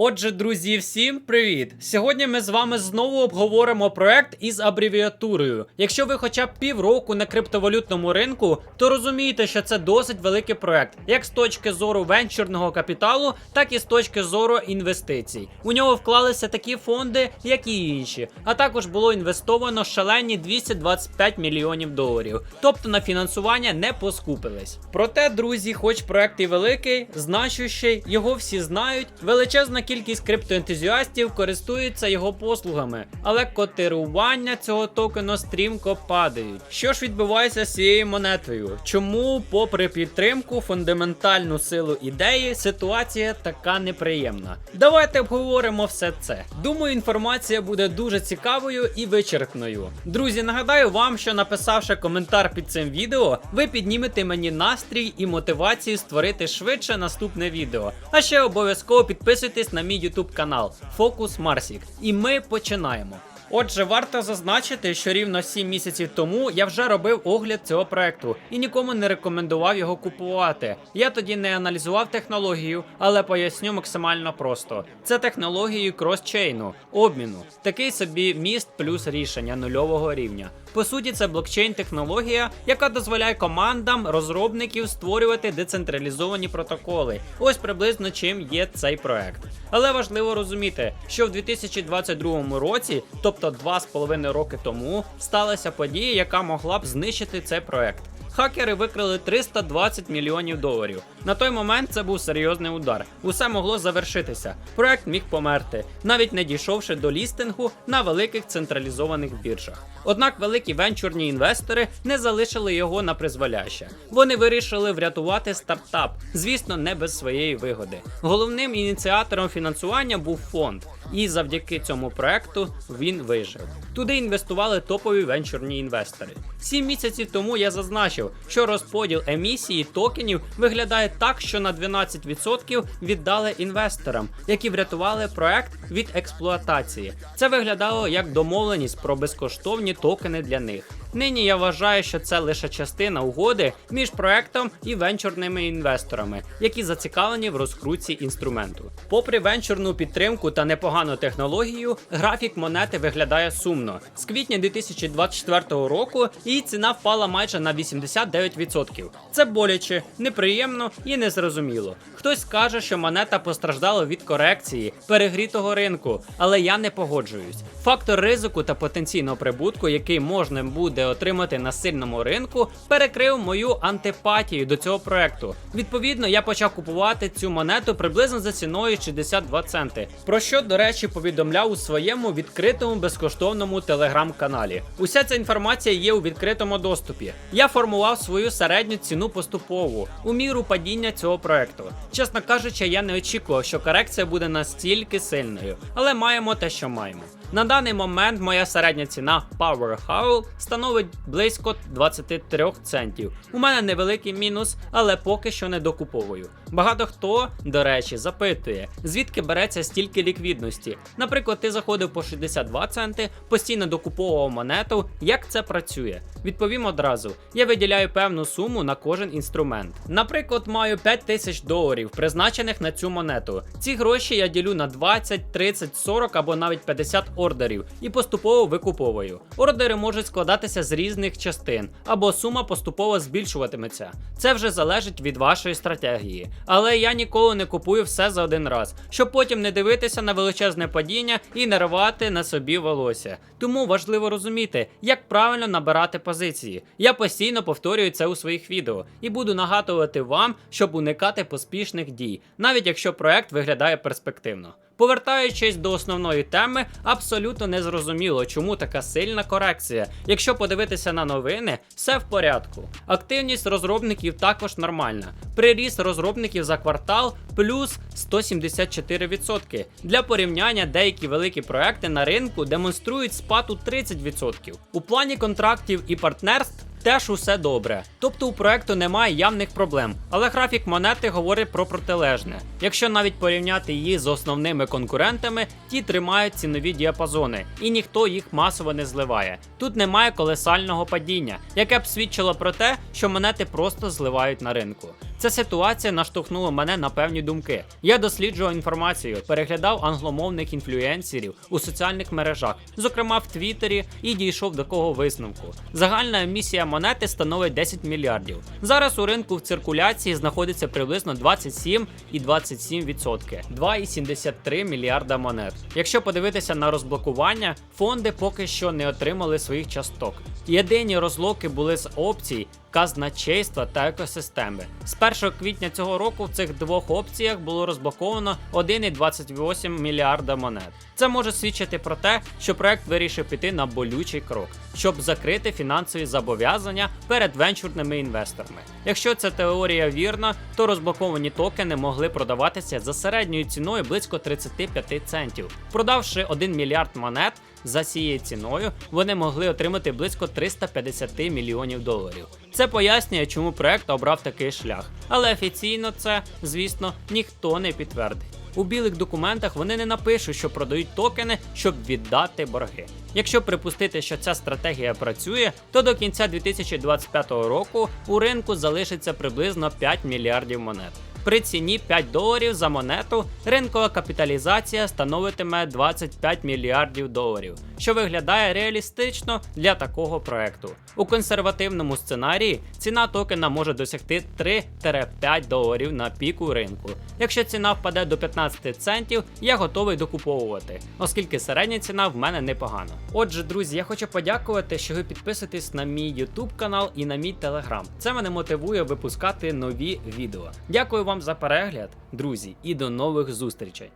Отже, друзі, всім привіт! Сьогодні ми з вами знову обговоримо проект із абревіатурою. Якщо ви хоча б півроку на криптовалютному ринку, то розумієте, що це досить великий проект, як з точки зору венчурного капіталу, так і з точки зору інвестицій. У нього вклалися такі фонди, як і інші, а також було інвестовано шалені 225 мільйонів доларів. Тобто на фінансування не поскупились. Проте, друзі, хоч проект і великий, значущий, його всі знають, величезна кількість криптоентузіастів користуються його послугами, але котирування цього токену стрімко падають. Що ж відбувається з цією монетою? Чому, попри підтримку, фундаментальну силу ідеї, ситуація така неприємна? Давайте обговоримо все це. Думаю, інформація буде дуже цікавою і вичерпною. Друзі, нагадаю вам, що написавши коментар під цим відео, ви піднімете мені настрій і мотивацію створити швидше наступне відео. А ще обов'язково підписуйтесь на мій YouTube канал Фокус Марсік. І ми починаємо. Отже, варто зазначити, що рівно 7 місяців тому я вже робив огляд цього проекту і нікому не рекомендував його купувати. Я тоді не аналізував технологію, але поясню максимально просто: це технології кросчейну, обміну, такий собі міст плюс рішення нульового рівня. По суті, це блокчейн-технологія, яка дозволяє командам розробників створювати децентралізовані протоколи. Ось приблизно чим є цей проект. Але важливо розуміти, що в 2022 році, тобто 2,5 роки тому, сталася подія, яка могла б знищити цей проект. Хакери викрили 320 мільйонів доларів. На той момент це був серйозний удар. Усе могло завершитися. Проект міг померти, навіть не дійшовши до лістингу на великих централізованих біржах. Однак великі венчурні інвестори не залишили його на призволяще. Вони вирішили врятувати стартап, звісно, не без своєї вигоди. Головним ініціатором фінансування був фонд, і завдяки цьому проекту він вижив. Туди інвестували топові венчурні інвестори. Сім місяців тому я зазначив, що розподіл емісії токенів виглядає так, що на 12% віддали інвесторам, які врятували проект від експлуатації. Це виглядало як домовленість про безкоштовні токени для них. Нині я вважаю, що це лише частина угоди між проектом і венчурними інвесторами, які зацікавлені в розкрутці інструменту. Попри венчурну підтримку та непогану технологію, графік монети виглядає сумно. З квітня 2024 року її ціна впала майже на 89%. Це боляче, неприємно і незрозуміло. Хтось скаже, що монета постраждала від корекції перегрітого ринку, але я не погоджуюсь. Фактор ризику та потенційного прибутку, який можна буде отримати на сильному ринку, перекрив мою антипатію до цього проекту. Відповідно, я почав купувати цю монету приблизно за ціною 62 центи. Про що, до речі, повідомляв у своєму відкритому безкоштовному телеграм-каналі. Уся ця інформація є у відкритому доступі. Я формував свою середню ціну поступово у міру падіння цього проекту. Чесно кажучи, я не очікував, що корекція буде настільки сильною, але маємо те, що маємо. На даний момент моя середня ціна Power Howl становить близько 23 центів. У мене невеликий мінус, але поки що не докуповую. Багато хто, до речі, запитує, звідки береться стільки ліквідності. Наприклад, ти заходив по 62 центи, постійно докуповував монету. Як це працює? Відповім одразу: я виділяю певну суму на кожен інструмент. Наприклад, маю 5 тисяч доларів, призначених на цю монету. Ці гроші я ділю на 20, 30, 40 або навіть 50 ордерів і поступово викуповую. Ордери можуть складатися з різних частин, або сума поступово збільшуватиметься. Це вже залежить від вашої стратегії. Але я ніколи не купую все за один раз, щоб потім не дивитися на величезне падіння і не рвати на собі волосся. Тому важливо розуміти, як правильно набирати позиції. Я постійно повторюю це у своїх відео і буду нагадувати вам, щоб уникати поспішних дій, навіть якщо проект виглядає перспективно. Повертаючись до основної теми, абсолютно не зрозуміло, чому така сильна корекція. Якщо подивитися на новини, все в порядку. Активність розробників також нормальна. Приріст розробників за квартал плюс 174%. Для порівняння деякі великі проекти на ринку демонструють спад у 30%. У плані контрактів і партнерств. Теж усе добре. Тобто у проекту немає явних проблем, але графік монети говорить про протилежне. Якщо навіть порівняти її з основними конкурентами, ті тримають цінові діапазони, і ніхто їх масово не зливає. Тут немає колесального падіння, яке б свідчило про те, що монети просто зливають на ринку. Ця ситуація наштовхнула мене на певні думки. Я досліджував інформацію, переглядав англомовних інфлюенсерів у соціальних мережах, зокрема в Твіттері, і дійшов до кого висновку. Загальна емісія монети становить 10 мільярдів. Зараз у ринку в циркуляції знаходиться приблизно 27,27%, 2,73 мільярда монет. Якщо подивитися на розблокування, фонди поки що не отримали своїх часток. Єдині розлоки були з опцій, казначейства та екосистеми. З 1 квітня цього року в цих двох опціях було розблоковано 1,28 мільярда монет. Це може свідчити про те, що проект вирішив піти на болючий крок, щоб закрити фінансові зобов'язання перед венчурними інвесторами. Якщо ця теорія вірна, то розблоковані токени могли продаватися за середньою ціною близько 35 центів. Продавши 1 мільярд монет за цією ціною, вони могли отримати близько 350 мільйонів доларів. Це пояснює, чому проект обрав такий шлях, але офіційно це, звісно, ніхто не підтвердить. У білих документах вони не напишуть, що продають токени, щоб віддати борги. Якщо припустити, що ця стратегія працює, то до кінця 2025 року у ринку залишиться приблизно 5 мільярдів монет. При ціні 5 доларів за монету ринкова капіталізація становитиме 25 мільярдів доларів, що виглядає реалістично для такого проекту. У консервативному сценарії ціна токена може досягти 3-5 доларів на піку ринку. Якщо ціна впаде до 15 центів, я готовий докуповувати, оскільки середня ціна в мене непогана. Отже, друзі, я хочу подякувати, що ви підписуєтесь на мій YouTube канал і на мій Telegram. Це мене мотивує випускати нові відео. Дякую вам за перегляд, друзі, і до нових зустрічей.